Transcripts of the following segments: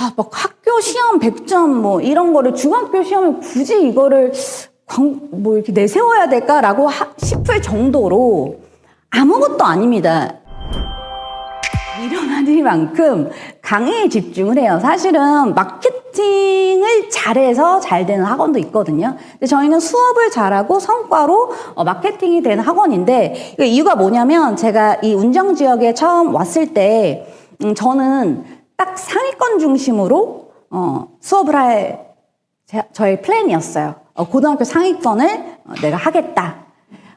아, 막 학교 시험 100점 뭐 이런 거를 중학교 시험에 굳이 이거를 광, 뭐 이렇게 내세워야 될까라고 하- 싶을 정도로 아무것도 아닙니다. 미련하니만큼 강의에 집중을 해요. 사실은 마케팅을 잘해서 잘 되는 학원도 있거든요. 근데 저희는 수업을 잘하고 성과로 어, 마케팅이 되는 학원인데 그 이유가 뭐냐면 제가 이 운정 지역에 처음 왔을 때 음, 저는 딱 상위권 중심으로 어, 수업을 할 제- 저의 플랜이었어요. 어, 고등학교 상위권을 어, 내가 하겠다.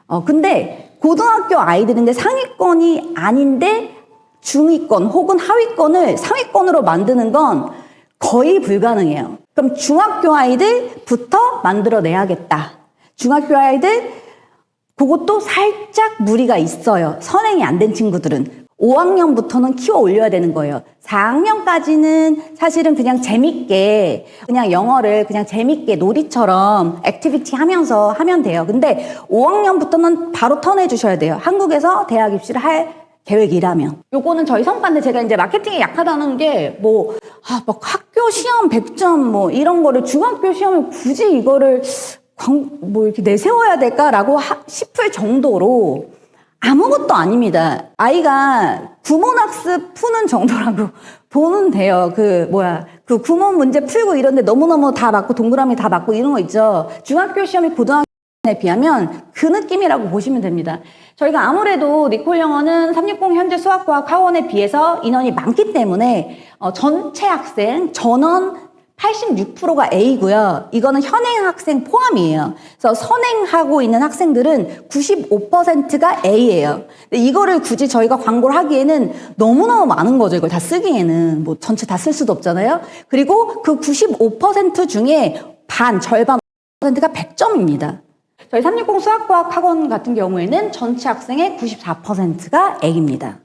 어, 근데 고등학교 아이들인데 상위권이 아닌데 중위권 혹은 하위권을 상위권으로 만드는 건 거의 불가능해요. 그럼 중학교 아이들부터 만들어내야겠다. 중학교 아이들 그것도 살짝 무리가 있어요. 선행이 안 된 친구들은. 5학년부터는 키워 올려야 되는 거예요. 4학년까지는 사실은 그냥 재밌게, 그냥 영어를 그냥 재밌게 놀이처럼 액티비티 하면서 하면 돼요. 근데 5학년부터는 바로 턴해 주셔야 돼요. 한국에서 대학 입시를 할 계획이라면. 요거는 저희 성과인데 제가 이제 마케팅에 약하다는 게 뭐, 아, 막 학교 시험 100점 뭐 이런 거를 중학교 시험에 굳이 이거를 광, 뭐 이렇게 내세워야 될까라고 하- 싶을 정도로 아무것도 아닙니다. 아이가 구몬학습 푸는 정도라고 보면 돼요. 그, 뭐야. 그 구몬 문제 풀고 이런데 너무너무 다 맞고 동그라미 다 맞고 이런 거 있죠. 중학교 시험이 고등학교 에 비하면 그 느낌이라고 보시면 됩니다. 저희가 아무래도 니콜 영어는 360 현재 수학과학 학원에 비해서 인원이 많기 때문에 어, 전체 학생 전원 86%가 A고요. 이거는 현행 학생 포함이에요. 그래서 선행하고 있는 학생들은 95%가 A예요. 근데 이거를 굳이 저희가 광고를 하기에는 너무너무 많은 거죠. 이걸 다 쓰기에는 뭐 전체 다 쓸 수도 없잖아요. 그리고 그 95% 중에 반 절반 가 100점입니다. 저희 360 수학과학 학원 같은 경우에는 전체 학생의 94%가 A입니다.